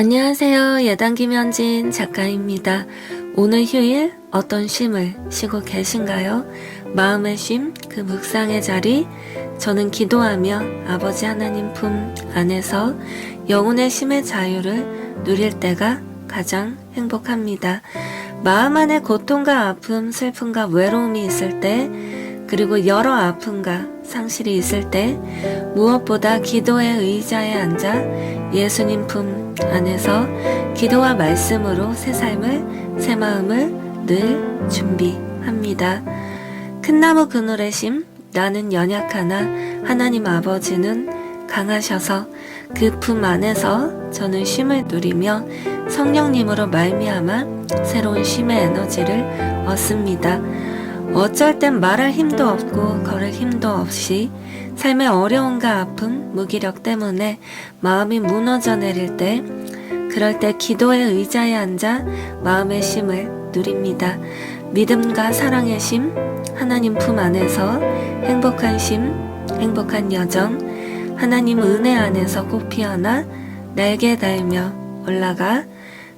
안녕하세요. 예단 김현진 작가입니다. 오늘 휴일 어떤 쉼을 쉬고 계신가요? 마음의 쉼, 그 묵상의 자리, 저는 기도하며 아버지 하나님 품 안에서 영혼의 쉼의 자유를 누릴 때가 가장 행복합니다. 마음 안에 고통과 아픔, 슬픔과 외로움이 있을 때, 그리고 여러 아픔과 상실이 있을 때, 무엇보다 기도의 의자에 앉아 예수님 품 안에서 기도와 말씀으로 새 삶을, 새 마음을 늘 준비합니다. 큰 나무 그늘의 심, 나는 연약하나 하나님 아버지는 강하셔서 그 품 안에서 저는 쉼을 누리며 성령님으로 말미암아 새로운 쉼의 에너지를 얻습니다. 어쩔 땐 말할 힘도 없고 걸을 힘도 없이 삶의 어려움과 아픔, 무기력 때문에 마음이 무너져 내릴 때 그럴 때 기도의 의자에 앉아 마음의 쉼을 누립니다. 믿음과 사랑의 쉼, 하나님 품 안에서 행복한 쉼, 행복한 여정, 하나님 은혜 안에서 꽃 피어나 날개 달며 올라가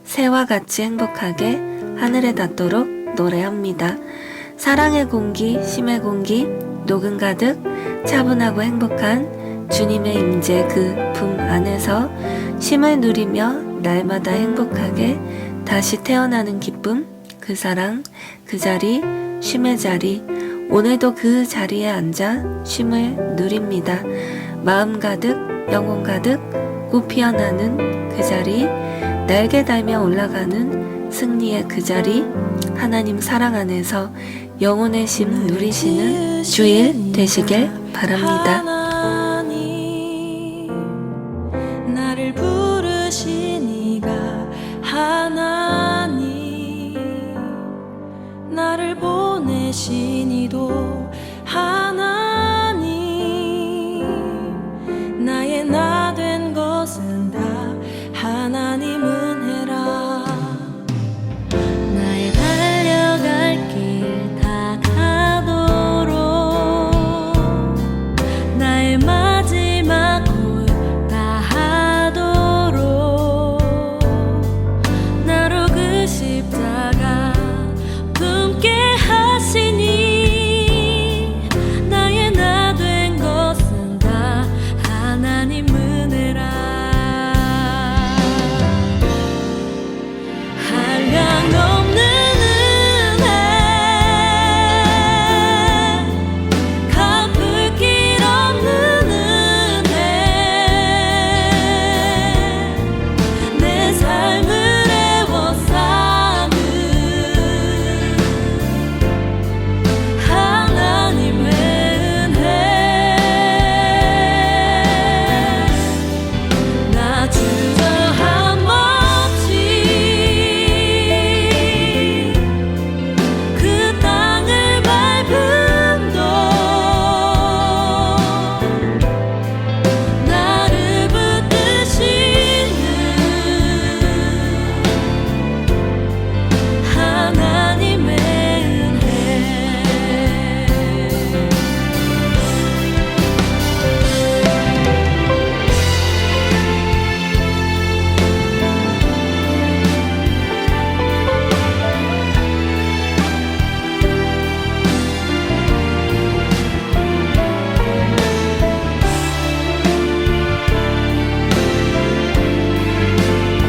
새와 같이 행복하게 하늘에 닿도록 노래합니다. 사랑의 공기, 쉼의 공기, 녹음 가득 차분하고 행복한 주님의 임재 그 품 안에서 쉼을 누리며 날마다 행복하게 다시 태어나는 기쁨, 그 사랑, 그 자리, 쉼의 자리, 오늘도 그 자리에 앉아 쉼을 누립니다. 마음 가득, 영혼 가득, 꽃 피어나는 그 자리, 날개 달며 올라가는 승리의 그 자리, 하나님 사랑 안에서 영혼의 쉼 누리시는 주일 되시길 바랍니다. 보내시니도